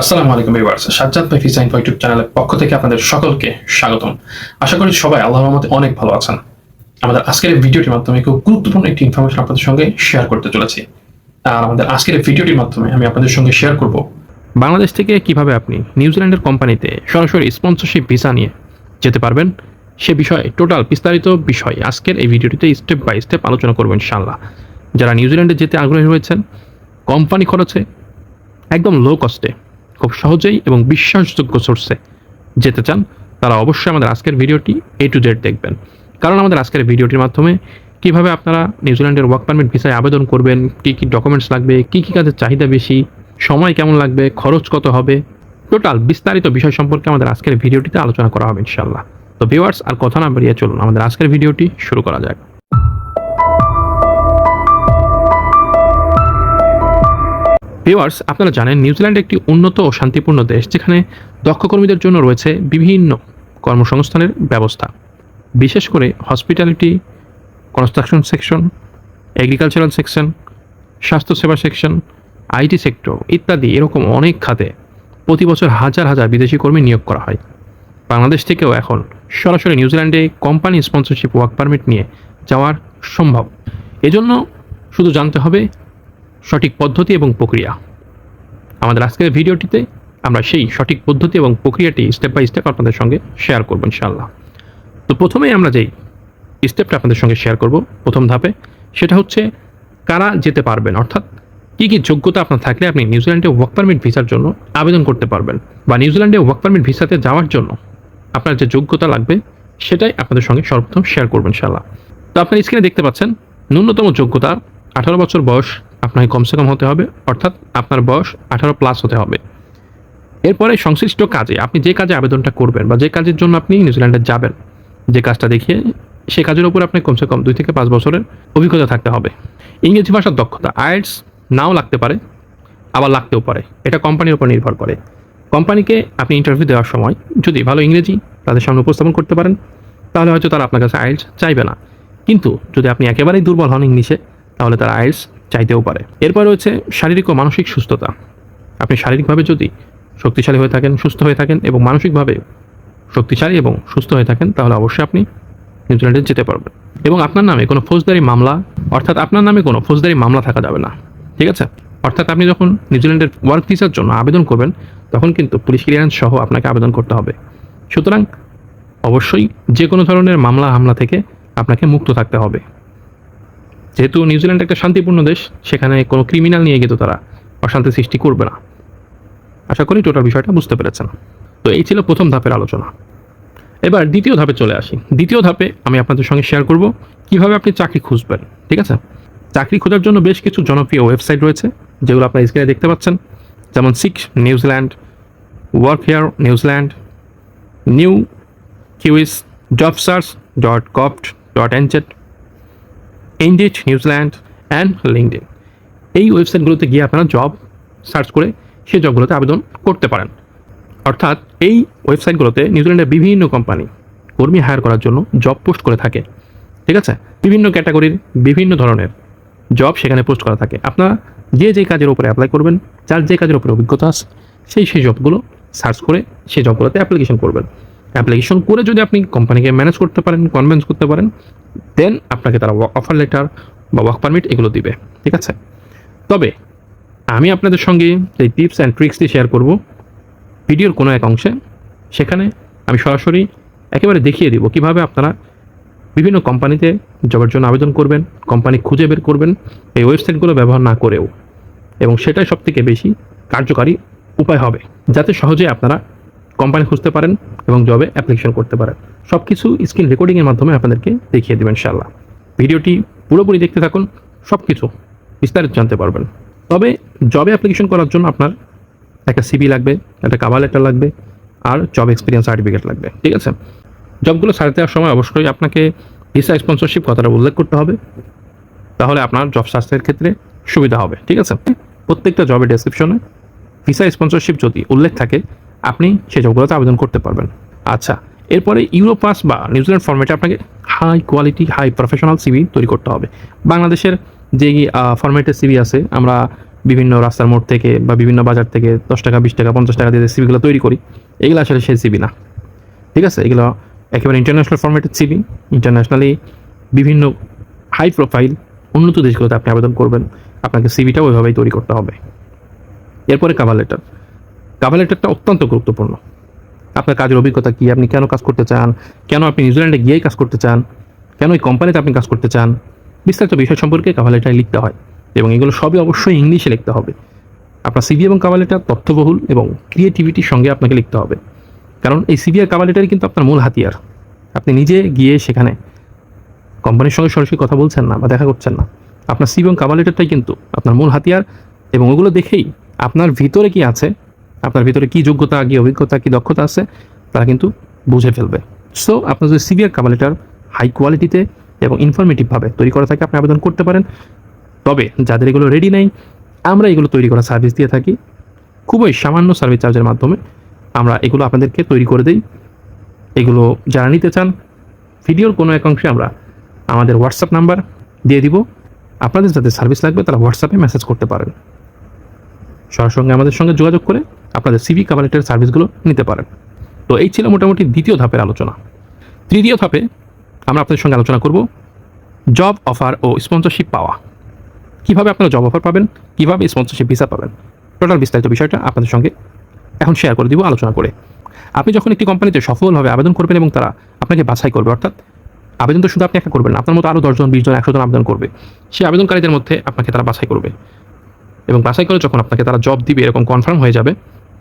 আসসালামু আলাইকুম ভিউয়ার্স, সাজ্জাদ ভাই ডিজাইন ইউটিউব চ্যানেলের পক্ষ থেকে আপনাদের সকলকে স্বাগতম। আশা করি সবাই আল্লাহর রহমতে অনেক ভালো আছেন। আমাদের আজকের এই ভিডিওটির মাধ্যমে খুব গুরুত্বপূর্ণ একটি ইনফরমেশন আপনাদের সঙ্গে শেয়ার করতে চলেছি। আর আমাদের আজকের এই ভিডিওটির মাধ্যমে আমি আপনাদের সঙ্গে শেয়ার করব বাংলাদেশ থেকে কীভাবে আপনি নিউজিল্যান্ডের কোম্পানিতে সরাসরি স্পন্সরশিপ ভিসা নিয়ে যেতে পারবেন, সে বিষয়ে টোটাল বিস্তারিত বিষয় আজকের এই ভিডিওটিতে স্টেপ বাই স্টেপ আলোচনা করব ইনশাল্লাহ যারা নিউজিল্যান্ডে যেতে আগ্রহী রয়েছেন, কোম্পানি খরচে একদম লো কস্টে খুব সহজেই এবং বিশ্বাসযোগ্য সোর্সে যেতে চান, তারা অবশ্যই আমাদের আজকের ভিডিওটি এ টু জেড দেখবেন। কারণ আমাদের আজকের ভিডিওটির মাধ্যমে কীভাবে আপনারা নিউজিল্যান্ডের ওয়ার্ক পারমিট ভিসায় আবেদন করবেন, কী কী ডকুমেন্টস লাগবে, কী কী কাজের চাহিদা বেশি, সময় কেমন লাগবে, খরচ কত হবে, টোটাল বিস্তারিত বিষয় সম্পর্কে আমাদের আজকের ভিডিওটিতে আলোচনা করা হবে ইনশাল্লাহ তো ভিউয়ার্স আর কথা না বাড়িয়ে চলুন, আমাদের আজকের ভিডিওটি শুরু করা যাক। ভিউয়ার্স, আপনারা জানেন নিউজিল্যান্ড একটি উন্নত ও শান্তিপূর্ণ দেশ, যেখানে দক্ষ কর্মীদের জন্য রয়েছে বিভিন্ন কর্মসংস্থানের ব্যবস্থা। বিশেষ করে hospitality construction section agricultural section স্বাস্থ্যসেবা সেকশন আইটি সেক্টর ইত্যাদি এরকম অনেক খাতে প্রতি বছর হাজার হাজার বিদেশি কর্মী নিয়োগ করা হয়। বাংলাদেশ থেকেও এখন সরাসরি নিউজিল্যান্ডে কোম্পানি স্পন্সরশিপ ওয়ার্ক পারমিট নিয়ে যাওয়ার সম্ভব। এজন্য শুধু জানতে হবে সঠিক পদ্ধতি এবং প্রক্রিয়া। আমাদের আজকের ভিডিওটিতে আমরা সেই সঠিক পদ্ধতি এবং প্রক্রিয়াটি স্টেপ বাই স্টেপ আপনাদের সঙ্গে শেয়ার করব ইনশাআল্লাহ। তো প্রথমেই আমরা যেই স্টেপটা আপনাদের সঙ্গে শেয়ার করব, প্রথম ধাপে, সেটা হচ্ছে কারা যেতে পারবেন। অর্থাৎ কী কী যোগ্যতা আপনার থাকলে আপনি নিউজিল্যান্ডে ওয়ার্ক পারমিট ভিসার জন্য আবেদন করতে পারবেন বা নিউজিল্যান্ডে ওয়ার্ক পারমিট ভিসাতে যাওয়ার জন্য আপনার যে যোগ্যতা লাগবে, সেটাই আপনাদের সঙ্গে সর্বপ্রথম শেয়ার করবেন ইনশাআল্লাহ। তো আপনার স্ক্রিনে দেখতে পাচ্ছেন, ন্যূনতম যোগ্যতা আঠারো বছর বয়স আপনাকে কমসে কম হতে হবে, অর্থাৎ আপনার বয়স আঠারো প্লাস হতে হবে। এরপরে সংশ্লিষ্ট কাজে, আপনি যে কাজে আবেদনটা করবেন বা যে কাজের জন্য আপনি নিউজিল্যান্ডে যাবেন, যে কাজটা দেখিয়ে সে কাজের উপর আপনার কমসে কম দুই থেকে পাঁচ বছরের অভিজ্ঞতা থাকতে হবে। ইংরেজি ভাষার দক্ষতা আইএলস নাও লাগতে পারে, আবার লাগতেও পারে। এটা কোম্পানির উপর নির্ভর করে। কোম্পানিকে আপনি ইন্টারভিউ দেওয়ার সময় যদি ভালো ইংরেজি তাদের সামনে উপস্থাপন করতে পারেন, তাহলে হয়তো তারা আপনার কাছে আইএলস চাইবে না। কিন্তু যদি আপনি একেবারেই দুর্বল হন ইংলিশে, তাহলে তারা আইএলস চাইতেও পারে। এরপর রয়েছে শারীরিক ও মানসিক সুস্থতা। আপনি শারীরিকভাবে যদি শক্তিশালী হয়ে থাকেন, সুস্থ হয়ে থাকেন এবং মানসিকভাবে শক্তিশালী এবং সুস্থ হয়ে থাকেন, তাহলে অবশ্যই আপনি নিউজিল্যান্ডে যেতে পারবেন। এবং আপনার নামে কোনো ফৌজদারি মামলা, অর্থাৎ আপনার নামে কোনো ফৌজদারি মামলা থাকা যাবে না। ঠিক আছে? অর্থাৎ আপনি যখন নিউজিল্যান্ডের ওয়ার্ক ভিসার জন্য আবেদন করবেন, তখন কিন্তু পুলিশ ক্লিয়ারেন্স সহ আপনাকে আবেদন করতে হবে। সুতরাং অবশ্যই যে কোনো ধরনের মামলা হামলা থেকে আপনাকে মুক্ত থাকতে হবে। যেহেতু নিউজিল্যান্ড একটা শান্তিপূর্ণ দেশ, সেখানে কোনো ক্রিমিনাল নিয়ে কিন্তু তারা অশান্তি সৃষ্টি করবে না। আশা করি টোটাল বিষয়টা বুঝতে পেরেছেন। তো এই ছিল প্রথম ধাপের আলোচনা। এবার দ্বিতীয় ধাপে চলে আসি। দ্বিতীয় ধাপে আমি আপনাদের সঙ্গে শেয়ার করব কীভাবে আপনি চাকরি খুঁজবেন, ঠিক আছে? চাকরি খোঁজার জন্য বেশ কিছু জনপ্রিয় ওয়েবসাইট রয়েছে, যেগুলো আপনার স্ক্রিনে দেখতে পাচ্ছেন। যেমন six New Zealand work here New Zealand new kiwis job search dot govt dot NZ Indeed New Zealand and LinkedIn এই ওয়েবসাইটগুলোতে গিয়ে আপনারা জব সার্চ করে সেই জবগুলোতে আবেদন করতে পারেন। অর্থাৎ এই ওয়েবসাইটগুলোতে নিউজিল্যান্ডের বিভিন্ন কোম্পানি কর্মী হায়ার করার জন্য জব পোস্ট করে থাকে। ঠিক আছে? বিভিন্ন ক্যাটাগরির বিভিন্ন ধরনের জব সেখানে পোস্ট করা থাকে। আপনারা যে যে কাজের উপরে অ্যাপ্লাই করবেন, যার যে কাজের উপরে অভিজ্ঞতা আছে, সেই সেই জবগুলো সার্চ করে সেই জবগুলোতে অ্যাপ্লিকেশন করবেন। অ্যাপ্লিকেশন করে যদি আপনি কোম্পানিকে ম্যানেজ করতে পারেন কনভেন্স করতে পারেন দেন আপনাকে তারা অফার লেটার বা ওয়ার্ক পারমিট এগুলো দিবে, ঠিক আছে? তবে আমি আপনাদের সঙ্গে যে টিপস অ্যান্ড ট্রিক্সটি শেয়ার করব ভিডিওর কোনো এক অংশে, সেখানে আমি সরাসরি একেবারে দেখিয়ে দিব কীভাবে আপনারা বিভিন্ন কোম্পানিতে জবের জন্য আবেদন করবেন, কোম্পানি খুঁজে বের করবেন, এই ওয়েবসাইটগুলো ব্যবহার না করেও। এবং সেটাই সবথেকে বেশি কার্যকারী উপায় হবে, যাতে সহজে আপনারা কোম্পানি খুঁজতে পারেন এবং জবে অ্যাপ্লিকেশন করতে পারেন। সব কিছু স্ক্রিন রেকর্ডিংয়ের মাধ্যমে আপনাদেরকে দেখিয়ে দেবেন ইনশাল্লাহ ভিডিওটি পুরোপুরি দেখতে থাকুন সব কিছু বিস্তারিত জানতে পারবেন। তবে জবে অ্যাপ্লিকেশন করার জন্য আপনার একটা সিবি লাগবে, একটা কাভার লেটার লাগবে, আর জব এক্সপিরিয়েন্স সার্টিফিকেট লাগবে, ঠিক আছে? জবগুলো ছাড়তে দেওয়ার সময় অবশ্যই আপনাকে ভিসা স্পন্সরশিপ কথাটা উল্লেখ করতে হবে। তাহলে আপনার জব সার্চের ক্ষেত্রে সুবিধা হবে, ঠিক আছে? প্রত্যেকটা জবের ডেসক্রিপশনে ভিসা স্পন্সরশিপ যদি উল্লেখ থাকে আপনি সেই জবগুলোতে আবেদন করতে পারবেন। আচ্ছা এরপরে ইউরোপাস বা নিউজিল্যান্ড ফর্মেটে আপনাকে high quality high professional CV তৈরি করতে হবে। বাংলাদেশের যে ফরম্যাটের সিভি আছে, আমরা বিভিন্ন রাস্তার মোড় থেকে বা বিভিন্ন বাজার থেকে দশ টাকা, বিশ টাকা, পঞ্চাশ টাকা দিয়ে সিবিগুলো তৈরি করি, এগুলো আসলে সেই সিবি না। ঠিক আছে? এগুলো একেবারে ইন্টারন্যাশনাল ফরম্যাটের সিবি ইন্টারন্যাশনালি বিভিন্ন হাই প্রোফাইল উন্নত দেশগুলোতে আপনি আবেদন করবেন। আপনাকে সিবিটা ওইভাবেই তৈরি করতে হবে। এরপরে কাভার লেটার কাভার লেটারটা অত্যন্ত গুরুত্বপূর্ণ। আপনার কাজের অভিজ্ঞতা কী? আপনি কেন কাজ করতে চান? কেন আপনি নিউজিল্যান্ডে গিয়েই কাজ করতে চান? কেন এই কোম্পানিতে আপনি কাজ করতে চান? বিস্তারিত বিষয় সম্পর্কে কাভার লেটারে লিখতে হয় এবং এগুলো সবই অবশ্যই ইংলিশে লিখতে হবে। আপনার সিবি এবং কাভার লেটার তথ্যবহুল এবং ক্রিয়েটিভিটির সঙ্গে আপনাকে লিখতে হবে। কারণ এই সিবি আর কাভার লেটারই কিন্তু আপনার মূল হাতিয়ার। আপনি নিজে গিয়ে সেখানে কোম্পানির সঙ্গে সরাসরি কথা বলছেন না বা দেখা করছেন না। আপনার সিবি এবং কাভার লেটারটাই কিন্তু আপনার মূল হাতিয়ার এবং ওগুলো দেখেই আপনার ভিতরে কি আছে আপনার ভিতরে কি যোগ্যতা, কি অভিজ্ঞতা, কি দক্ষতা আছে, তারা কিন্তু বুঝে ফেলবে। সো আপনার যদি সিবি আর কাভার লেটার হাই কোয়ালিটিতে এবং ইনফরমেটিভভাবে তৈরি করা থাকে, আপনি আবেদন করতে পারেন। তবে যাদের এগুলো রেডি নেই, আমরা এগুলো তৈরি করা সার্ভিস দিয়ে থাকি। খুবই সামান্য সার্ভিস চার্জের মাধ্যমে আমরা এগুলো আপনাদেরকে তৈরি করে দিই। এগুলো যারা নিতে চান, ভিডিওর কোনো এক অংশে আমরা আমাদের হোয়াটসঅ্যাপ নাম্বার দিয়ে দিব। আপনাদের যাদের সার্ভিস লাগবে, তারা হোয়াটসঅ্যাপে মেসেজ করতে পারেন। সরাসরি আমাদের সঙ্গে যোগাযোগ করে আপনাদের সিভি কাভারেটের সার্ভিসগুলো নিতে পারেন। তো এই ছিল মোটামুটি দ্বিতীয় ধাপের আলোচনা। তৃতীয় ধাপে আমরা আপনাদের সঙ্গে আলোচনা করব জব অফার ও স্পন্সরশিপ পাওয়া। কীভাবে আপনারা জব অফার পাবেন? কীভাবে স্পন্সরশিপ ভিসা পাবেন? টোটাল বিস্তারিত বিষয়টা আপনাদের সঙ্গে এখন শেয়ার করে দিব আলোচনা করে। আপনি যখন একটি কোম্পানিতে সফলভাবে আবেদন করবেন এবং তারা আপনাকে বাছাই করবে, অর্থাৎ আবেদন তো শুধু আপনি একা করবেন আপনার মতো আরও দশজন বিশজন একশো জন আবেদন করবে, সেই আবেদনকারীদের মধ্যে আপনাকে তারা বাছাই করবে। এবং বাছাই করে যখন আপনাকে তারা জব দিবে, এরকম কনফার্ম হয়ে যাবে,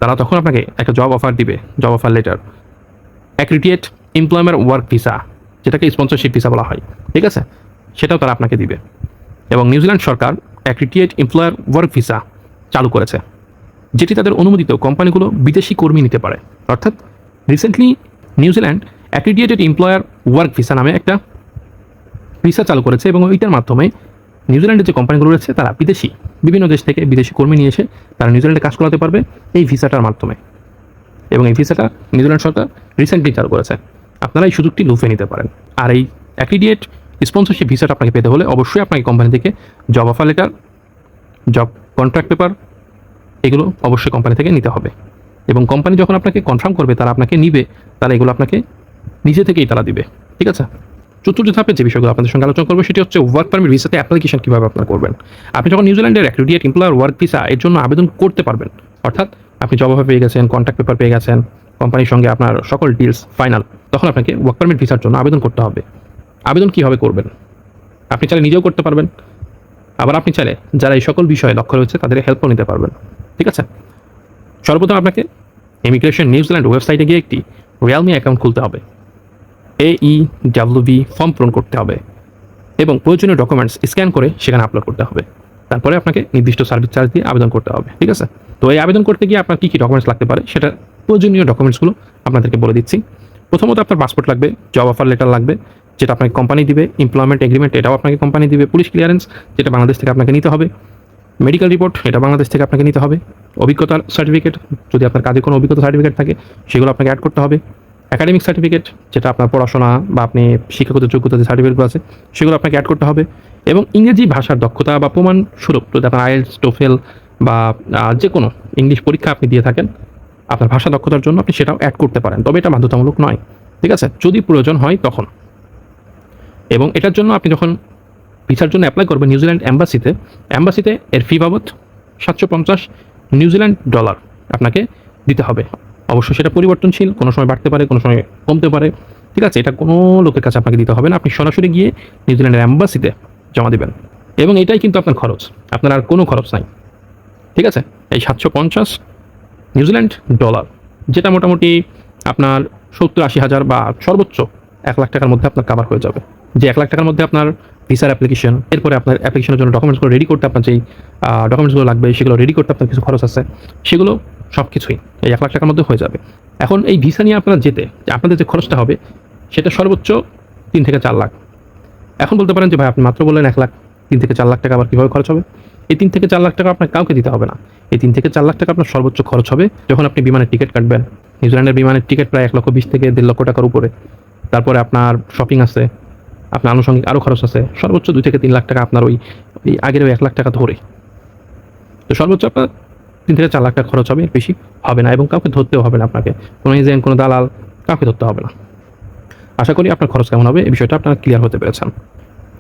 তারা তখন আপনাকে একটা জব অফার দিবে job offer letter accredited employment work visa যেটাকে স্পন্সরশিপ ভিসা বলা হয়, ঠিক আছে? সেটাও তারা আপনাকে দিবে। এবং নিউজিল্যান্ড সরকার অ্যাক্রিডিয়েট এমপ্লয়ার ওয়ার্ক ভিসা চালু করেছে, যেটি তাদের অনুমোদিত কোম্পানিগুলো বিদেশি কর্মী নিতে পারে। অর্থাৎ recently New Zealand accredited employer work visa নামে একটা ভিসা চালু করেছে এবং ওইটার মাধ্যমে নিউজিল্যান্ডের যে কোম্পানিগুলো রয়েছে, তারা বিদেশি, বিভিন্ন দেশ থেকে বিদেশি কর্মী নিয়ে এসে তারা নিউজিল্যান্ডে কাজ করাতে পারবে এই ভিসাটার মাধ্যমে। এবং এই ভিসাটা নিউজিল্যান্ড সরকার রিসেন্টলি চালু করেছে। আপনারা এই সুযোগটি লুফে নিতে পারেন। আর এই অ্যাক্রিডিয়েট স্পন্সরশিপ ভিসাটা আপনাকে পেতে হলে অবশ্যই আপনাকে কোম্পানি থেকে job offer letter job contract paper এগুলো অবশ্যই কোম্পানি থেকে নিতে হবে। এবং কোম্পানি যখন আপনাকে কনফার্ম করবে, তারা আপনাকে নিবে, তারা এগুলো আপনাকে নিজে থেকেই তারা দিবে। ঠিক আছে? চতুর্থ ধাপে যে বিষয়গুলো আপনাদের সঙ্গে আলোচনা করব, সেটি হচ্ছে ওয়ার্ক পারমিট ভিসাতে অ্যাপ্লিকেশন কীভাবে আপনারা করবেন। আপনি যখন নিউজিল্যান্ডের অ্যাক্রিডিয়েট এমপ্লয়ার ওয়ার্ক ভিসা এর জন্য আবেদন করতে পারবেন, অর্থাৎ আপনি জব পেয়ে গেছেন কন্ট্যাক্ট পেপার পেয়ে গেছেন কোম্পানির সঙ্গে আপনার সকল ডিলস ফাইনাল তখন আপনাকে ওয়ার্ক পারমিট ভিসার জন্য আবেদন করতে হবে। আবেদন কীভাবে করবেন? আপনি চাইলে নিজেও করতে পারবেন, আবার আপনি চাইলে যারা এই সকল বিষয়ে লক্ষ্য রয়েছে, তাদের হেল্পও নিতে পারবেন, ঠিক আছে? সর্বপ্রথম আপনাকে ইমিগ্রেশন নিউজিল্যান্ড ওয়েবসাইটে গিয়ে একটি রিয়ালমি অ্যাকাউন্ট খুলতে হবে। এ ই ডাব্লিউবি ফর্ম পূরণ করতে হবে এবং প্রয়োজনীয় ডকুমেন্টস স্ক্যান করে সেখানে আপলোড করতে হবে। তারপরে আপনাকে নির্দিষ্ট সার্ভিস চার্জ দিয়ে আবেদন করতে হবে, ঠিক আছে? তো এই আবেদন করতে গিয়ে আপনার কী কী ডকুমেন্টস লাগতে পারে সেটা প্রয়োজনীয় ডকুমেন্টসগুলো আপনাদেরকে বলে দিচ্ছি। প্রথমত আপনার পাসপোর্ট লাগবে জব অফার লেটার লাগবে, যেটা আপনাকে কোম্পানি দিবে এমপ্লয়মেন্ট এগ্রিমেন্ট এটাও আপনাকে কোম্পানি দিবে পুলিশ ক্লিয়ারেন্স যেটা বাংলাদেশ থেকে আপনাকে নিতে হবে মেডিকেল রিপোর্ট এটা বাংলাদেশ থেকে আপনাকে নিতে হবে, অভিজ্ঞতার সার্টিফিকেট যদি আপনার কাজে কোনো অভিজ্ঞতা সার্টিফিকেট থাকে, সেগুলো আপনাকে অ্যাড করতে হবে। একাডেমিক সার্টিফিকেট যেটা আপনার পড়াশোনা বা আপনি শিক্ষাগত যোগ্যতা যে সার্টিফিকেটগুলো আছে, সেগুলো আপনাকে অ্যাড করতে হবে এবং ইংরেজি ভাষার দক্ষতা বা প্রমাণ স্বরূপ যদি আপনার আইএলস, টোফেল বা যে কোনো ইংলিশ পরীক্ষা আপনি দিয়ে থাকেন, আপনার ভাষা দক্ষতার জন্য আপনি সেটাও অ্যাড করতে পারেন। তবে এটা বাধ্যতামূলক নয়, ঠিক আছে? যদি প্রয়োজন হয় তখন। এবং এটার জন্য আপনি যখন ভিসার জন্য অ্যাপ্লাই করবেন নিউজিল্যান্ড অ্যাম্বাসিতে অ্যাম্বাসিতে এর ফি বাবদ সাতশো পঞ্চাশ নিউজিল্যান্ড ডলার আপনাকে দিতে হবে। অবশ্যই সেটা পরিবর্তনশীল, কোনো সময় বাড়তে পারে, কোনো সময় কমতে পারে। ঠিক আছে, এটা কোনো লোকের কাছে আপনাকে দিতে হবে না। আপনি সরাসরি গিয়ে নিউজিল্যান্ডের অ্যাম্বাসিতে জমা দেবেন। এবং এটাই কিন্তু আপনার খরচ। আপনার আর কোনো খরচ নাই। ঠিক আছে? এই সাতশো পঞ্চাশ নিউজিল্যান্ড ডলার, যেটা মোটামুটি আপনার সত্তর আশি হাজার বা সর্বোচ্চ এক লাখ টাকার মধ্যে আপনার কাভার হয়ে যাবে। যে এক লাখ টাকার মধ্যে আপনার ভিসার অ্যাপ্লিকেশন এরপরে আপনার অ্যাপ্লিকেশনের জন্য ডকুমেন্টসগুলো রেডি করতে আপনার যেই ডকুমেন্টসগুলো লাগবে, সেগুলো রেডি করতে আপনার কিছু খরচ আছে। সেগুলো সব কিছুই এই এক লাখ টাকার মধ্যে হয়ে যাবে। এখন এই ভিসা নিয়ে আপনারা যেতে আপনাদের যে খরচটা হবে, সেটা সর্বোচ্চ তিন থেকে চার লাখ। এখন বলতে পারেন যে ভাই, আপনি মাত্র বললেন এক লাখ, তিন থেকে চার লাখ টাকা আবার কীভাবে খরচ হবে? এই তিন থেকে চার লাখ টাকা আপনার কাউকে দিতে হবে না। এই তিন থেকে চার লাখ টাকা আপনার সর্বোচ্চ খরচ হবে যখন আপনি বিমানের টিকিট কাটবেন। নিউজিল্যান্ডের বিমানের টিকিট প্রায় এক লক্ষ বিশ থেকে দেড় লক্ষ টাকার উপরে। তারপরে আপনার শপিং আছে, আপনার আনুষঙ্গিক আরও খরচ আছে, সর্বোচ্চ দুই থেকে তিন লাখ টাকা আপনার ওই আগের ওই এক লাখ টাকা ধরে। তো সর্বোচ্চ আপনার তিন থেকে চার লাখ টাকা খরচ হবে এর বেশি হবে না এবং কাউকে ধরতেও হবে না আপনাকে। কোনো এজেন্ট কোনো দালাল, কাউকে ধরতে হবে না। আশা করি আপনার খরচ কেমন হবে, এই বিষয়টা আপনারা ক্লিয়ার হতে পেরেছেন।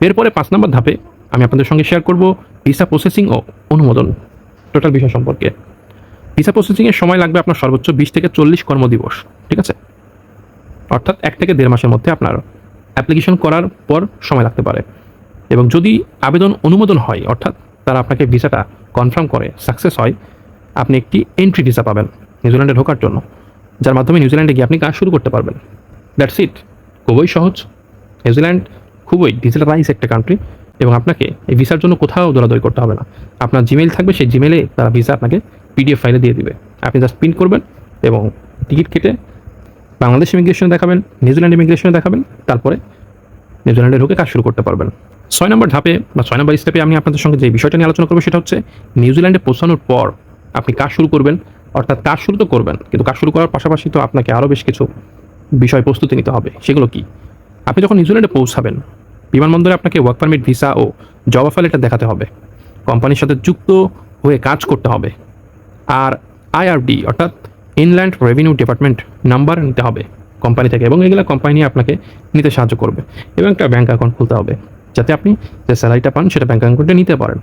এরপরে পাঁচ নম্বর ধাপে আমি আপনাদের সঙ্গে শেয়ার করব ভিসা প্রসেসিং ও অনুমোদন টোটাল বিষয় সম্পর্কে। ভিসা প্রসেসিংয়ের সময় লাগবে আপনার সর্বোচ্চ বিশ থেকে চল্লিশ কর্মদিবস, ঠিক আছে? অর্থাৎ এক থেকে দেড় মাসের মধ্যে আপনার অ্যাপ্লিকেশন করার পর সময় লাগতে পারে। এবং যদি আবেদন অনুমোদন হয়, অর্থাৎ তারা আপনাকে ভিসাটা কনফার্ম করে সাকসেস হয় আপনি একটি এন্ট্রি ভিসা পাবেন নিউজিল্যান্ডে ঢোকার জন্য, যার মাধ্যমে নিউজিল্যান্ডে গিয়ে আপনি কাজ শুরু করতে পারবেন। দ্যাটস ইট খুবই সহজ। নিউজিল্যান্ড খুবই ডিজিটালাইজ একটা কান্ট্রি এবং আপনাকে এই ভিসার জন্য কোথাও দৌড়াদৌড়ি করতে হবে না। আপনার জিমেইল থাকবে, সেই জিমেলে তারা ভিসা আপনাকে পিডিএফ ফাইলে দিয়ে দিবে। আপনি জাস্ট প্রিন্ট করবেন এবং টিকিট কেটে বাংলাদেশ ইমিগ্রেশনে দেখাবেন, নিউজিল্যান্ড ইমিগ্রেশনে দেখাবেন, তারপরে নিউজিল্যান্ডে ঢুকে কাজ শুরু করতে পারবেন। ছয় নম্বর ধাপে বা ছয় নম্বর স্টেপে আমি আপনাদের সঙ্গে যে বিষয়টা নিয়ে আলোচনা করব, সেটা হচ্ছে নিউজিল্যান্ডে পৌঁছানোর পর আপনি কাজ শুরু করবেন, অর্থাৎ কাজ শুরু তো করবেন, কিন্তু কাজ শুরু করার পাশাপাশি তো আপনাকে আরও বেশ কিছু বিষয় প্রস্তুতি নিতে হবে। সেগুলো কি? আপনি যখন নিউজিল্যান্ডে পৌঁছাবেন, বিমানবন্দরে আপনাকে ওয়ার্ক পারমিট ভিসা ও জব অফার লেটার দেখাতে হবে। কোম্পানির সাথে যুক্ত হয়ে কাজ করতে হবে। আর আইআরডি অর্থাৎ ইনল্যান্ড রেভিনিউ ডিপার্টমেন্ট নাম্বার নিতে হবে কোম্পানি থেকে, এবং এগুলো কোম্পানি আপনাকে নিতে সাহায্য করবে, এবং একটা ব্যাঙ্ক অ্যাকাউন্ট খুলতে হবে, যাতে আপনি যে স্যালারিটা পান সেটা ব্যাঙ্ক অ্যাকাউন্টে নিতে পারেন।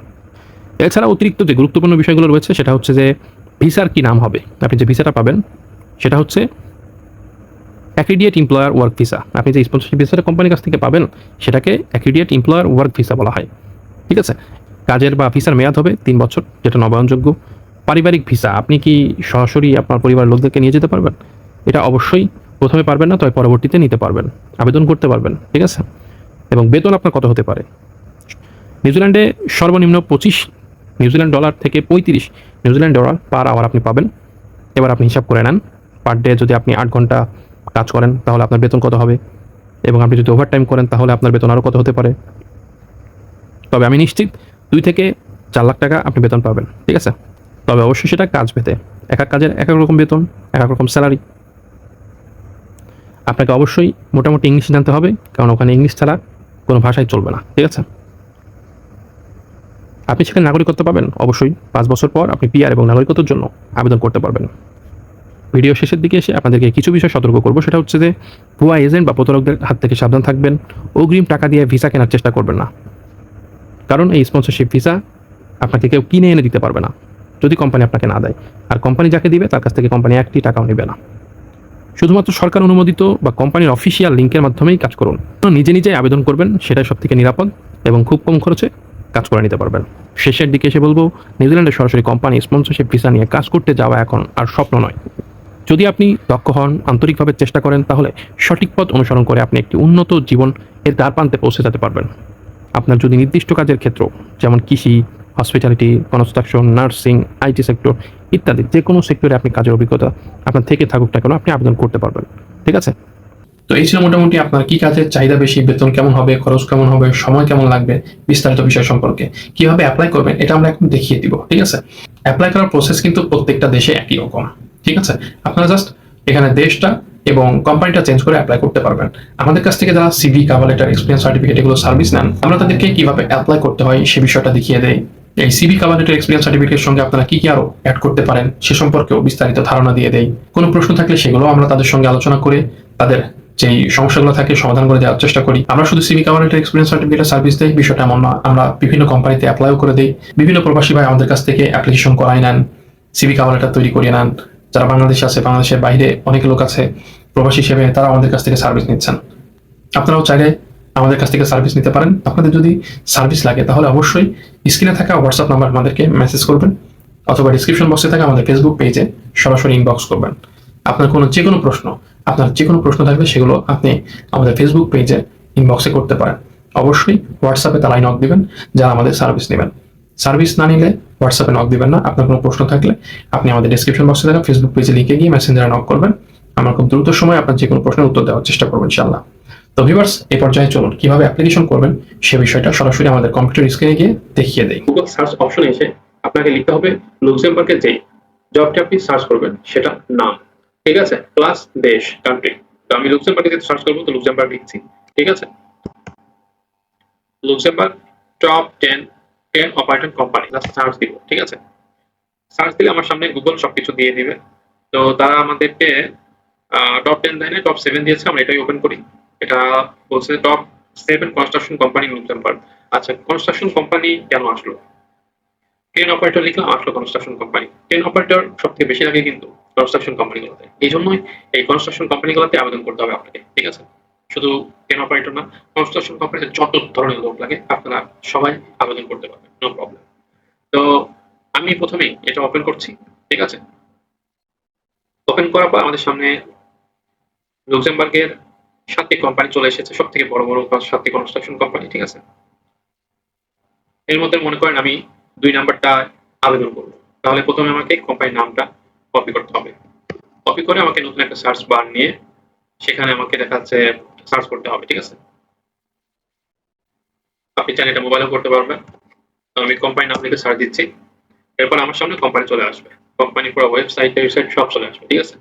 এছাড়া অতিরিক্ত যে গুরুত্বপূর্ণ বিষয়গুলো রয়েছে, সেটা হচ্ছে যে ভিসার কি নাম হবে? আপনি যে ভিসাটা পাবেন, সেটা হচ্ছে অ্যাক্রিডিয়েট এমপ্লয়ার ওয়ার্ক ভিসা আপনি যে স্পন্সরশিপ ভিসাটা কোম্পানির কাছ থেকে পাবেন, সেটাকে অ্যাক্রিডিয়েট এমপ্লয়ার ওয়ার্ক ভিসা বলা হয়। ঠিক আছে? কাজের বা ভিসার মেয়াদ হবে তিন বছর, যেটা নবায়নযোগ্য। পারিবারিক ভিসা, আপনি কি সরাসরি আপনার পরিবারের লোকদেরকে নিয়ে যেতে পারবেন? এটা অবশ্যই প্রথমে পারবেন না, তবে পরবর্তীতে নিতে পারবেন। আবেদন করতে পারবেন, ঠিক আছে? এবং বেতন আপনার কত হতে পারে? নিউজিল্যান্ডে সর্বনিম্ন পঁচিশ নিউজিল্যান্ড ডলার থেকে পঁয়ত্রিশ নিউজিল্যান্ড ডলার পার আওয়ার আপনি পাবেন। এবার আপনি হিসাব করে নেন। পার ডে যদি আপনি আট ঘণ্টা কাজ করেন, তাহলে আপনার বেতন কত হবে? এবং আপনি যদি ওভারটাইম করেন, তাহলে আপনার বেতন আরও কত হতে পারে? তবে আমি নিশ্চিত দুই থেকে চার লাখ টাকা আপনি বেতন পাবেন, ঠিক আছে? তবে অবশ্যই সেটা কাজ পেতে। এক এক কাজের এক এক রকম বেতন, এক এক রকম স্যালারি আপনাকে অবশ্যই মোটামুটি ইংলিশ জানতে হবে, কারণ ওখানে ইংলিশ ছাড়া কোনো ভাষাই চলবে না, ঠিক আছে? আপনি সেখানে নাগরিকত্ব পাবেন। অবশ্যই পাঁচ বছর পর আপনি পিআর এবং নাগরিকত্বের জন্য আবেদন করতে পারবেন। ভিডিও শেষের দিকে এসে আপনাদেরকে কিছু বিষয় সতর্ক করব। সেটা হচ্ছে যে, ভুয়া এজেন্ট বা প্রতারকদের হাত থেকে সাবধান থাকবেন। অগ্রিম টাকা দিয়ে ভিসা কেনার চেষ্টা করবেন না। কারণ এই স্পন্সরশিপ ভিসা আপনাকে কেউ কিনে এনে দিতে পারবে না, যদি কোম্পানি আপনাকে না দেয়। আর কোম্পানি যাকে দিবে, তার কাছ থেকে কোম্পানি একটি টাকাও নেবে না। শুধুমাত্র সরকার অনুমোদিত বা কোম্পানির অফিসিয়াল লিঙ্কের মাধ্যমেই কাজ করুন। নিজে নিজেই আবেদন করবেন, সেটাই সব থেকে নিরাপদ এবং খুব কম খরচে কাজ করে নিতে পারবেন। শেষের দিকে এসে বলব, নিউজিল্যান্ডের সরাসরি কোম্পানি স্পন্সরশিপ ভিসা নিয়ে কাজ করতে যাওয়া এখন আর স্বপ্ন নয়। যদি আপনি দক্ষ হন, আন্তরিকভাবে চেষ্টা করেন, তাহলে সঠিক পথ অনুসরণ করে আপনি একটি উন্নত জীবন এর দ্বার প্রান্তে পৌঁছে যেতে পারবেন। আপনার যদি নির্দিষ্ট কাজের ক্ষেত্র, যেমন কৃষি hospitality construction nursing IT sector ইত্যাদি যে কোনো সেক্টরে আপনি কাজের অভিজ্ঞতা আপনার থেকে থাকুক না কেন, আপনি আবেদন করতে পারবেন। ঠিক আছে? তো এই ছিল মোটামুটি আপনার কি কাজের চাহিদা বেশি, বেতন কেমন হবে, খরচ কেমন হবে, সময় কেমন লাগবে, বিস্তারিত বিষয় সম্পর্কে। কীভাবে অ্যাপ্লাই করবেন, এটা আমরা এখন দেখিয়ে দিব, ঠিক আছে? অ্যাপ্লাই করার প্রসেস কিন্তু প্রত্যেকটা দেশে একই রকম, ঠিক আছে? আপনারা জাস্ট এখানে দেশটা এবং কোম্পানিটা চেঞ্জ করে অ্যাপ্লাই করতে পারবেন। আমাদের কাছ থেকে যারা CV cover letter experience certificate এগুলো সার্ভিস নেন, আমরা তাদেরকে কীভাবে অ্যাপ্লাই করতে হয় সে বিষয়টা দেখিয়ে দেই। এই সিভি কাভার লেটার এক্সপিরিয়েন্স সার্টিফিকেটের সঙ্গে আপনারা কি কি আরও অ্যাড করতে পারেন, সে সম্পর্কেও বিস্তারিত ধারণা দিয়ে দেয় কোনো প্রশ্ন থাকলে সেগুলো আমরা তাদের সঙ্গে আলোচনা করে তাদের যেই সমস্যাগুলো থাকে সমাধান করে দেওয়ার চেষ্টা করি। আমরা শুধু CV cover letter experience certificate service দেই, বিষয়টা এমন না। আমরা বিভিন্ন কোম্পানিতে অ্যাপ্লাইও করে দেই। বিভিন্ন প্রবাসী ভাই আমাদের কাছ থেকে অ্যাপ্লিকেশন করাই নেন সিভি কাভার লেটার তৈরি করিয়ে নেন। যারা বাংলাদেশে আছে, বাংলাদেশের বাইরে অনেক লোক আছে, প্রবাসী হিসেবে তারা আমাদের কাছ থেকে সার্ভিস নিচ্ছেন। আপনারাও চাইলে আমাদের কাছ থেকে সার্ভিস নিতে পারেন। আপনাদের যদি সার্ভিস লাগে, তাহলে অবশ্যই স্ক্রিনে থাকা হোয়াটসঅ্যাপ নাম্বার আমাদেরকে মেসেজ করবেন, অথবা ডিসক্রিপশন বক্সে থাকা আমাদের ফেসবুক পেজে সরাসরি ইনবক্স করবেন। আপনার কোনো যে কোনো প্রশ্ন আপনার যে কোনো প্রশ্ন থাকলে সেগুলো আপনি আমাদের ফেসবুক পেজে ইনবক্সে করতে পারেন। অবশ্যই হোয়াটসঅ্যাপে তারাই নক দিবেন, যারা আমাদের সার্ভিস নেবেন। সার্ভিস না নিলে হোয়াটসঅ্যাপে নক দিবেন না। আপনার কোনো প্রশ্ন থাকলে আপনি আমাদের ডিসক্রিপশন বক্সে থাকা ফেসবুক পেজে লিখে গিয়ে মেসেঞ্জারে নক করবেন। আমরা খুব দ্রুত সময় আপনার যে কোনো প্রশ্নের উত্তর দেওয়ার চেষ্টা করব ইনশাআল্লাহ। তো ভিভার্স এ পর্যায়ে চলুন। কীভাবে অ্যাপ্লিকেশন করবেন সে বিষয়টা সরাসরি আমাদের কম্পিউটার স্ক্রিনে গিয়ে দেখিয়ে দেয় গুগল সার্চ অপশনে এসে আপনাকে লিখতে হবে লুক্সেমবার্গের যেই জবটি আপনি সার্চ করবেন সেটা নাম। ঠিক আছে? প্লাস দেশ কান্ট্রি তো আমি লুক্সেমবার্গে যেহেতু সার্চ করব, তো লুক্সেমবার্গ লিখছি। ঠিক আছে? Luxembourg top ten ten operator company search দিব, ঠিক আছে? সার্চ দিলে আমার সামনে গুগল সবকিছু দিয়ে দিবে। তো তারা আমাদেরকে টপ টেন দেয় টপ সেভেন দিয়েছে, আমরা এটাই ওপেন করি। এটা বলছে top seven construction company Luxembourg আচ্ছা কনস্ট্রাকশন কোম্পানি কেন আসলো? টেন অপারেটর লিখলাম, আসলো কনস্ট্রাকশন কোম্পানি টেন অপারেটর সব থেকে বেশি লাগে কিন্তু। কনস্ট্রাকশন কোম্পানিগুলোতে এই জন্যই এই কনস্ট্রাকশন কোম্পানিগুলোতে আবেদন করতে হবে আপনাকে, ঠিক আছে? শুধু ট্রেন অপারেটর না কনস্ট্রাকশন কোম্পানিতে যত ধরনের লোক লাগে, আপনারা সবাই আবেদন করতে পারবেন নো প্রবলেম তো আমি প্রথমেই এটা ওপেন করছি, ঠিক আছে? ওপেন করার পর আমাদের সামনে লুক্সেমবার্গের সাতটি কোম্পানি চলে এসেছে সব থেকে বড় বড় সাতটি কনস্ট্রাকশন কোম্পানি ঠিক আছে? এর মধ্যে মনে করেন আমি দুই নাম্বারটা আবেদন করব। তাহলে প্রথমে আমাকে কোম্পানির নামটা কপি করতে হবে। কপি করে আমাকে নতুন একটা সার্চ বার নিয়ে সেখানে আমাকে দেখা যাচ্ছে সার্চ করতে হবে, ঠিক আছে? আপনি চাইলে এটা মোবাইলেও করতে পারবেন। আমি কোম্পানি নাম লিখে সার্চ দিচ্ছি। এরপর আমার সামনে কোম্পানি চলে আসবে। কোম্পানি পুরো ওয়েবসাইট ওয়েবসাইট সব চলে আসবে, ঠিক আছে?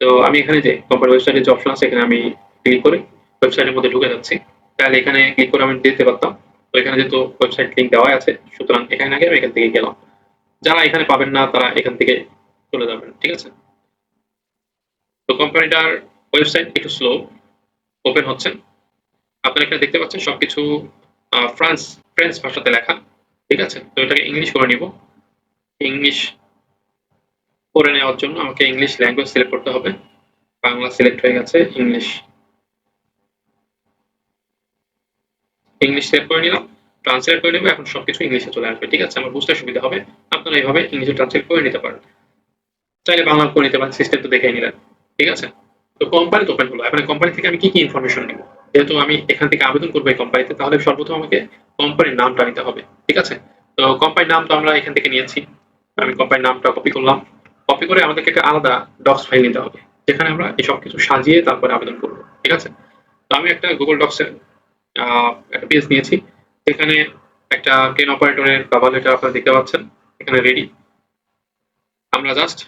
তো আমি এখানে যে কোম্পানি ওয়েবসাইটের যে অপশন আছে, এখানে আমি ক্লিক করে ওয়েবসাইটের মধ্যে ঢুকে যাচ্ছি। তাহলে এখানে ক্লিক করে আমি দিতে পারতাম। তো এখানে যেহেতু ওয়েবসাইট লিঙ্ক দেওয়া আছে, সুতরাং এখানে আগে আমি এখান থেকে গেলাম। যারা এখানে পাবেন না, তারা এখান থেকে চলে যাবেন, ঠিক আছে? তো কোম্পানিটার ওয়েবসাইট একটু স্লো ওপেন হচ্ছে। আপনারা এখানে দেখতে পাচ্ছেন সবকিছু ফ্রান্স ফ্রেঞ্চ ভাষাতে লেখা, ঠিক আছে? তো এটাকে ইংলিশ করে নিব। ইংলিশ করে নেওয়ার জন্য আমাকে ইংলিশ ল্যাঙ্গুয়েজ সিলেক্ট করতে হবে। বাংলা সিলেক্ট হয়ে গেছে ইংলিশ ইংলিশ সিলেক্ট করে নিলাম ট্রান্সলেট করে নেব, এখন সবকিছু ইংলিশে চলে আসবে, ঠিক আছে? আমার বুঝতে সুবিধা হবে। আপনারা এইভাবে ইংলিশে ট্রান্সলেট করে নিতে পারেন। চাইলে বাংলা করে নিতে পারেন সিস্টেম তো দেখে নিলেন। ঠিক আছে? তো কোম্পানি ওপেন হলো এখন কোম্পানি থেকে আমি কি কি ইনফরমেশন নিব? যেহেতু আমি এখান থেকে আবেদন করব এই কোম্পানিতে তাহলে সর্বপ্রথম আমাকে কোম্পানির নামটা নিতে হবে। ঠিক আছে? তো কোম্পানির নাম তো আমরা এখান থেকে নিয়েছি। আমি কোম্পানির নামটা কপি করলাম। কপি করে আমাদেরকে একটা আলাদা ডক্স ফাইল নিতে হবে, যেখানে আমরা এই সব কিছু সাজিয়ে তারপরে আবেদন করব। ঠিক আছে? তো আমি একটা গুগল ডক্সের একটা পেজ নিয়েছি এখানে একটা ট্রেন অপারেটরের কাভার লেটার আপনারা দেখতে পাচ্ছেন। এখানে রেডি আমরা জাস্ট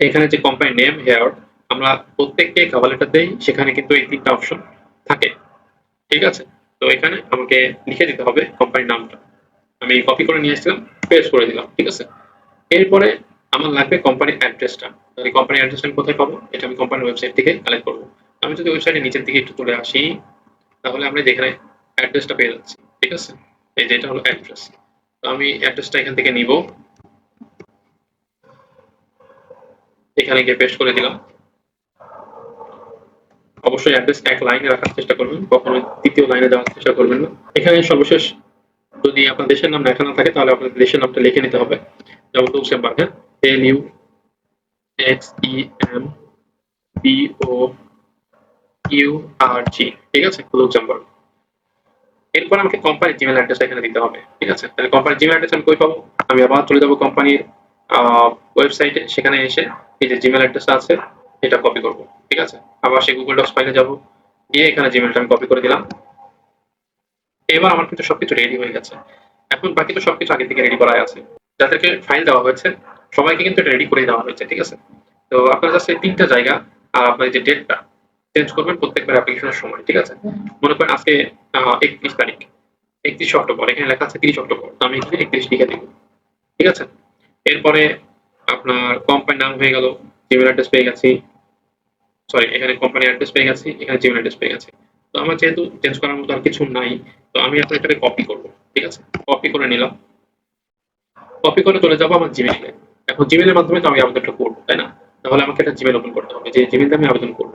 এখানে যে কোম্পানি নেম হেয়ার আমরা প্রত্যেককে কাভার দেই, সেখানে কিন্তু এই তিনটা অপশন থাকে। ঠিক আছে? তো এখানে আমাকে লিখে দিতে হবে কোম্পানির নামটা। আমি কপি করে নিয়ে এসেছিলাম পেস্ট করে দিলাম, ঠিক আছে? এরপরে আমার লাগবে কোম্পানির অ্যাড্রেসটা তাহলে কোম্পানির অ্যাড্রেসটা আমি কোথায় পাবো? এটা আমি কোম্পানির ওয়েবসাইট থেকে কালেক্ট করব। আমি যদি ওয়েবসাইটের নিচের দিকে একটু চলে আসি, তাহলে আমরা যেখানে অ্যাড্রেসটা পেয়ে যাচ্ছি, ঠিক আছে? এই যে এটা হলো অ্যাড্রেস তো আমি অ্যাড্রেসটা এখান থেকে নিব। এখানে গিয়ে পেস্ট করে দিলাম। অবশ্যই অ্যাড্রেস এক লাইনে রাখার চেষ্টা করবেন কখনো দ্বিতীয় লাইনে দেওয়ার চেষ্টা করবেন না। এখানে সর্বশেষ যদি আপনার দেশের নাম লেখা না থাকে, তাহলে আপনার দেশের নামটা লিখে নিতে হবে। যেমন লুক্সেমবার্গ হ্যাঁ L U X E M B O U R G ঠিক আছে? লুক্সেমবার্গ এরপর আমাকে কোম্পানির জিমেল অ্যাড্রেস এখানে দিতে হবে, ঠিক আছে? তাহলে কোম্পানির জিমেল অ্যাড্রেস আমি কই পাবো? আমি আবার চলে যাব কোম্পানির ওয়েবসাইটে সেখানে এসে এই যে জিমেল অ্যাড্রেসটা আছে, এটা কপি করব, ঠিক আছে? আবার সেই গুগল ডক্স ফাইলে যাব, গিয়ে এখানে জিমেলটা আমি কপি করে দিলাম। এবার আমার কিন্তু সবকিছু রেডি হয়ে গেছে। এখন বাকি তো সবকিছু আগে থেকে রেডি করাই আছে। যাদেরকে ফাইল দেওয়া হয়েছে, সবাইকে কিন্তু রেডি করে দেওয়া হয়েছে, ঠিক আছে? তো আপনার এই তিনটা জায়গা আর আপনার যে ডেটটা চেঞ্জ করবেন প্রত্যেকবার অ্যাপ্লিকেশনের সময়, ঠিক আছে? মনে করেন আজকে একত্রিশ তারিখ, একত্রিশ অক্টোবর, এখানে লেখা আছে তিরিশ অক্টোবর, তো আমি এখানে একত্রিশ লিখে দিব, ঠিক আছে? এরপরে আপনার কোম্পানির নাম হয়ে গেল জিমেল অ্যাড্রেস পেয়ে গেছি। সরি এখানে কোম্পানি অ্যাড্রেস পেয়ে গেছি, এখানে জিমেল অ্যাড্রেস পেয়ে গেছি। তো আমার যেহেতু চেঞ্জ করার মতো আর কিছু নাই, তো আমি এখন এটাকে কপি করব, ঠিক আছে? কপি করে নিলাম। কপি করে চলে যাব আমার জিমেইলে এখন জিমেইলের মাধ্যমে তো আমি আবেদনটা করব, তাই না? তাহলে আমাকে একটা জিমেল ওপেন করতে হবে, যে জিমেইলটা আমি আবেদন করব।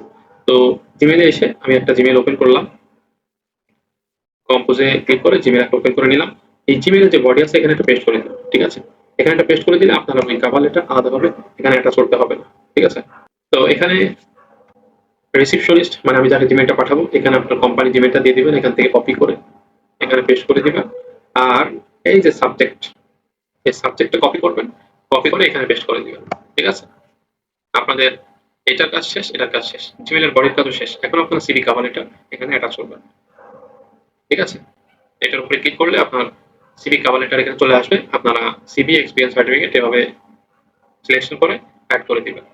তো জিমেইলে এসে আমি একটা জিমেইল ওপেন করলাম। কম্পোজে ক্লিক করে জিমেইল একটা ওপেন করে নিলাম। এই জিমেইলের যে বডি আছে, এখানে একটা পেস্ট করে দিলাম, ঠিক আছে? এখানে একটা পেস্ট করে দিলে আপনার ওই কাভার লেটার আলাদাভাবে এখানে একটা করতে হবে না, ঠিক আছে? তো এখানে রিসিপশনিস্ট মানে আমি যাকে জিমেলটা পাঠাবো, এখানে আপনার কোম্পানি জিমেলটা দিয়ে দিবেন, এখান থেকে কপি করে এখানে পেস্ট করে দিবেন। আর এই যে সাবজেক্ট এই সাবজেক্টটা কপি করবেন কপি করে এখানে পেস্ট করে দিবেন, ঠিক আছে? আপনাদের এটার কাজ শেষ, এটার কাজ শেষ জিমেলের বডির কাজও শেষ। এখন আপনার সিভি কাভার এটা এখানে অ্যাটাচ করবেন, ঠিক আছে? এটার উপরে ক্লিক করলে আপনার সিভি কাভার লেটার এখানে চলে আসবে। আপনারা সিভি এক্সপিরিয়েন্স সার্টিফিকেট এভাবে সিলেকশন করে অ্যাড করে দিবেন।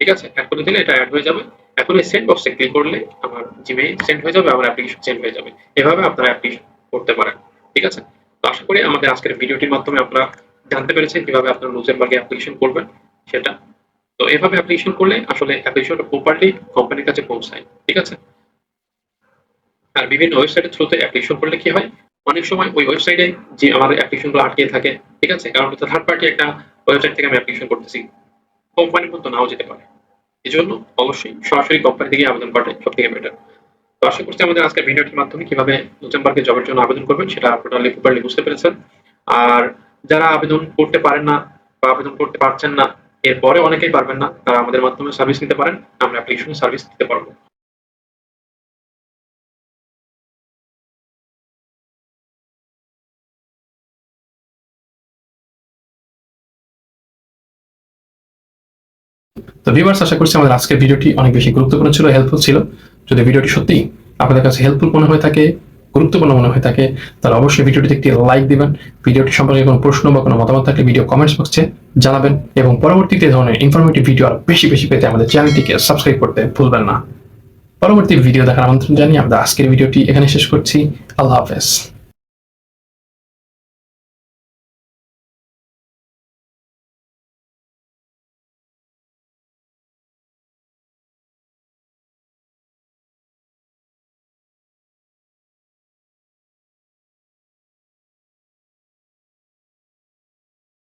ঠিক আছে? অ্যাড করে দিলে এটা অ্যাড হয়ে যাবে। এখন এই সেন্ড বক্সে ক্লিক করলে আমার জিমেইল সেন্ড হয়ে যাবে আমার অ্যাপ্লিকেশন সেন্ড হয়ে যাবে। এভাবে আপনারা অ্যাপ্লিকেশন করতে পারেন। ঠিক আছে? তো আশা করি আমাদের আজকের ভিডিওটির মাধ্যমে আপনারা জানতে পেরেছেন কীভাবে আপনারা লুজেমবার্গে অ্যাপ্লিকেশন করবেন সেটা। তো এভাবে অ্যাপ্লিকেশন করলে আসলে অ্যাপ্লিকেশনটা প্রপারলি কোম্পানির কাছে পৌঁছায়। ঠিক আছে? আর বিভিন্ন ওয়েবসাইটের থ্রুতে অ্যাপ্লিকেশন করলে কি হয়? অনেক সময় ওই ওয়েবসাইটে যে আমার অ্যাপ্লিকেশনগুলো আটকে থাকে, ঠিক আছে? কারণ হচ্ছে থার্ড পার্টি একটা ওয়েবসাইট থেকে আমি অ্যাপ্লিকেশন করতেছি। কোম্পানির মতো নাও যেতে পারে। এই জন্য অবশ্যই সরাসরি কোম্পানি থেকে আবেদন করাটাই সব থেকে বেটার তো আশা করছি আমাদের আজকের ভিডিওটির মাধ্যমে কীভাবে লুচেমবার্গে জবের জন্য আবেদন করবেন সেটা টোটালি প্রপারলি বুঝতে পেরেছেন। আর যারা আবেদন করতে পারেন না বা আবেদন করতে পারছেন না, এরপরে অনেকেই পারবেন না, তারা আমাদের মাধ্যমে সার্ভিস নিতে পারেন। আমরা অ্যাপ্লিকেশন সার্ভিস দিতে পারব। তো ভিউয়ার্স আশা করছি আমাদের আজকের ভিডিওটি অনেক বেশি গুরুত্বপূর্ণ ছিল হেল্পফুল ছিল। যদি ভিডিওটি সত্যি আপনাদের কাছে হেল্পফুল মনে হয়ে থাকে, গুরুত্বপূর্ণ মনে হয়ে থাকে, তাহলে অবশ্যই ভিডিওটিতে একটি লাইক দিবেন। ভিডিওটি সম্পর্কে কোনো প্রশ্ন বা কোনো মতামত থাকলে ভিডিও কমেন্টস বক্সে জানাবেন এবং পরবর্তীতে ধরনের ইনফরমেটিভ ভিডিও আরও বেশি বেশি পেতে আমাদের চ্যানেলটিকে সাবস্ক্রাইব করতে ভুলবেন না। পরবর্তী ভিডিও দেখার আমন্ত্রণ জানিয়ে আমরা আজকের ভিডিওটি এখানে শেষ করছি। আল্লাহ হাফেজ।